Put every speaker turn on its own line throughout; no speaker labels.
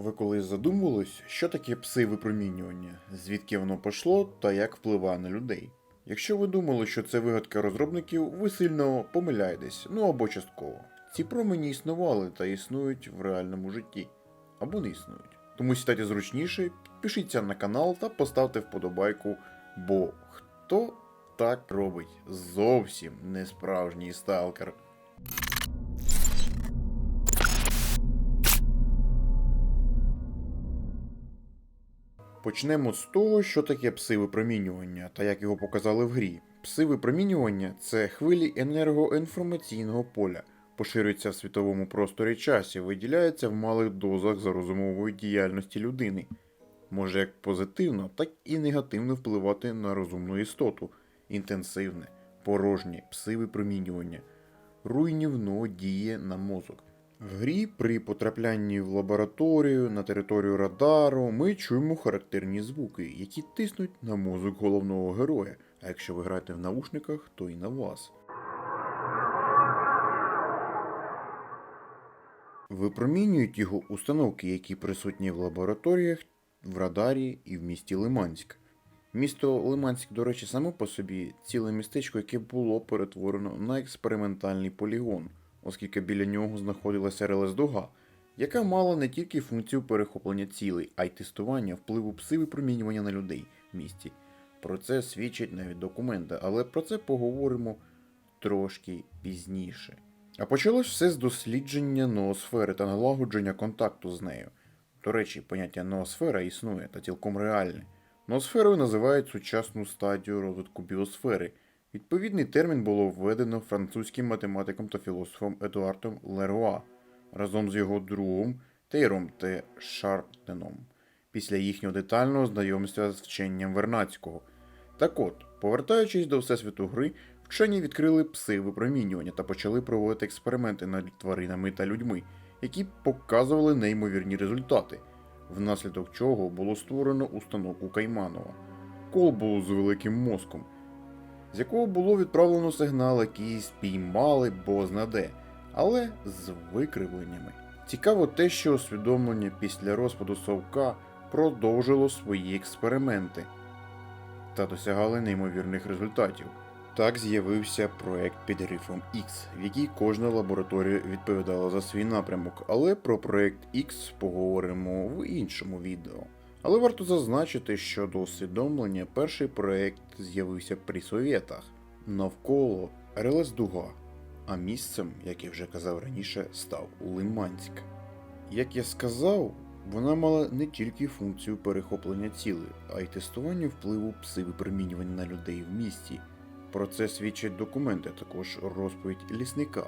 Ви колись задумувались, що таке пси-випромінювання, звідки воно пішло та як впливає на людей? Якщо ви думали, що це вигадка розробників, ви сильно помиляєтесь, ну або частково. Ці промені існували та існують в реальному житті, або не існують. Тому сідайте зручніше, підпишіться на канал та поставте вподобайку, бо хто так робить? Зовсім не справжній сталкер. Почнемо з того, що таке пси-випромінювання та як його показали в грі. Пси-випромінювання це хвилі енергоінформаційного поля, поширюються в світовому просторі часі, виділяються в малих дозах за розумової діяльності людини. Може як позитивно, так і негативно впливати на розумну істоту, інтенсивне, порожнє пси-випромінювання, руйнівно діє на мозок. В грі при потраплянні в лабораторію на територію радару ми чуємо характерні звуки, які тиснуть на мозок головного героя. А якщо ви граєте в наушниках, то і на вас. Випромінюють його установки, які присутні в лабораторіях, в радарі і в місті Лиманськ. Місто Лиманськ, до речі, само по собі ціле містечко, яке було перетворено на експериментальний полігон, оскільки біля нього знаходилася РЛС-дуга, яка мала не тільки функцію перехоплення цілей, а й тестування впливу пси-випромінювання на людей в місті. Про це свідчать навіть документи, але про це поговоримо трошки пізніше. А почалось все з дослідження ноосфери та налагодження контакту з нею. До речі, поняття ноосфера існує та цілком реальне. Ноосферою називають сучасну стадію розвитку біосфери. Відповідний термін було введено французьким математиком та філософом Едуардом Леруа разом з його другом Тейром Т. Шартеном після їхнього детального знайомства з вченням Вернацького. Так от, повертаючись до всесвіту гри, вчені відкрили пси випромінювання та почали проводити експерименти над тваринами та людьми, які показували неймовірні результати, внаслідок чого було створено установку Кайманова, колбу з великим мозком, з якого було відправлено сигнал, який спіймали бозна де, але з викривленнями. Цікаво те, що усвідомлення після розпаду совка продовжило свої експерименти та досягали неймовірних результатів. Так з'явився проект під грифом X, в якій кожна лабораторія відповідала за свій напрямок, але про проект X поговоримо в іншому відео. Але варто зазначити, що до усвідомлення перший проект з'явився при совєтах навколо РЛС Дуга, а місцем, як я вже казав раніше, став Лиманськ. Як я сказав, вона мала не тільки функцію перехоплення цілей, а й тестування впливу пси-випромінювання на людей в місті. Про це свідчать документи, також розповідь лісника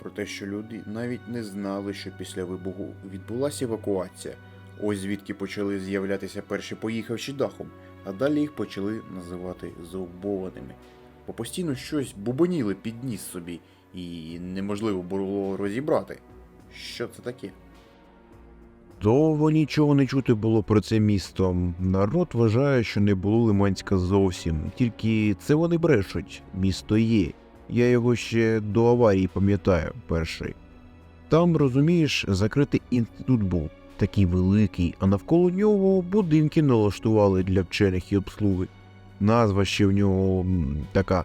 про те, що люди навіть не знали, що після вибуху відбулася евакуація. Ось звідки почали з'являтися перші поїхавші дахом, а далі їх почали називати заубованими. Бо постійно щось бубоніли під ніс собі, і неможливо було розібрати. Що це таке?
Довго нічого не чути було про це місто. Народ вважає, що не було Лиманська зовсім. Тільки це вони брешуть. Місто є. Я його ще до аварії пам'ятаю перший. Там, розумієш, закритий інститут був, такий великий, а навколо нього будинки налаштували для вчених і обслуги. Назва ще в нього така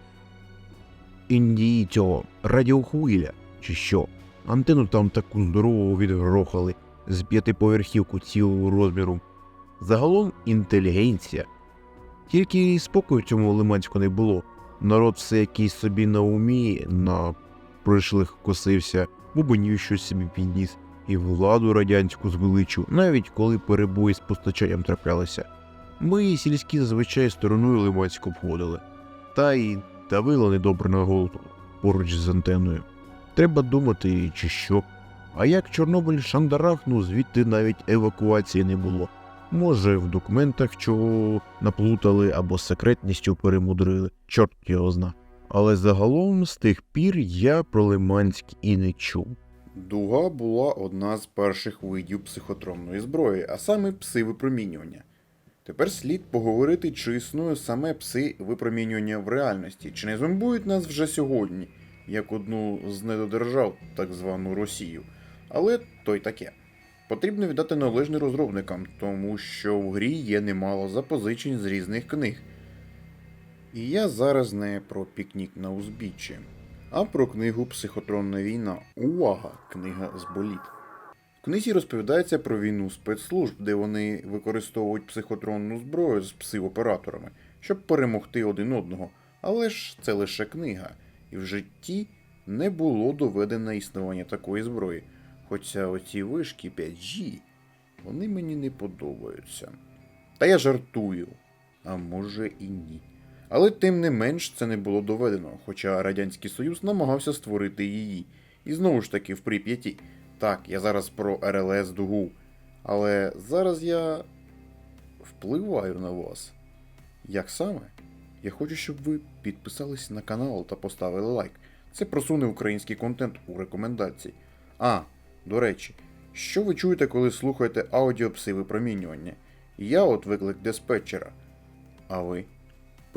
Індії цього радіохвиля, чи що. Антенну там таку здорову відгрохали з п'ятиповерхівку цілого розміру. Загалом інтелігенція. Тільки спокою цьому лиманську не було. Народ все якийсь собі на умі, на прийшлих косився, бубонів щось собі підніс, і владу радянську звеличу, навіть коли перебої з постачанням траплялися. Ми сільські зазвичай стороною лиманську обходили, та й давило недобре на голову поруч з антеною. Треба думати, чи що. А як Чорнобиль шандарахнув, звідти навіть евакуації не було. Може, в документах чого наплутали або з секретністю перемудрили, чорт його зна. Але загалом з тих пір я про Лиманськ і не чув.
Дуга була одна з перших видів психотронної зброї, а саме пси випромінювання. Тепер слід поговорити, чи існує саме пси випромінювання в реальності, чи не зомбують нас вже сьогодні, як одну з недодержав, так звану Росію. Але то й таке. потрібно віддати належне розробникам, тому що в грі є немало запозичень з різних книг. І я зараз не про пікнік на узбіччі, а про книгу Психотронна війна. Увага! Книга з боліт. В книзі розповідається про війну спецслужб, де вони використовують психотронну зброю з пси-операторами, щоб перемогти один одного. Але ж це лише книга, і в житті не було доведено існування такої зброї. Хоча оці вишки 5G, вони мені не подобаються. Та я жартую, а може і ні. Але тим не менш це не було доведено, хоча Радянський Союз намагався створити її. І знову ж таки в Прип'яті. Так, я зараз про РЛС Дугу. Але зараз я впливаю на вас. Як саме? Я хочу, щоб ви підписались на канал та поставили лайк. Це просуне український контент у рекомендації. А, до речі, що ви чуєте, коли слухаєте аудіопси випромінювання? Я от виклик диспетчера. А ви?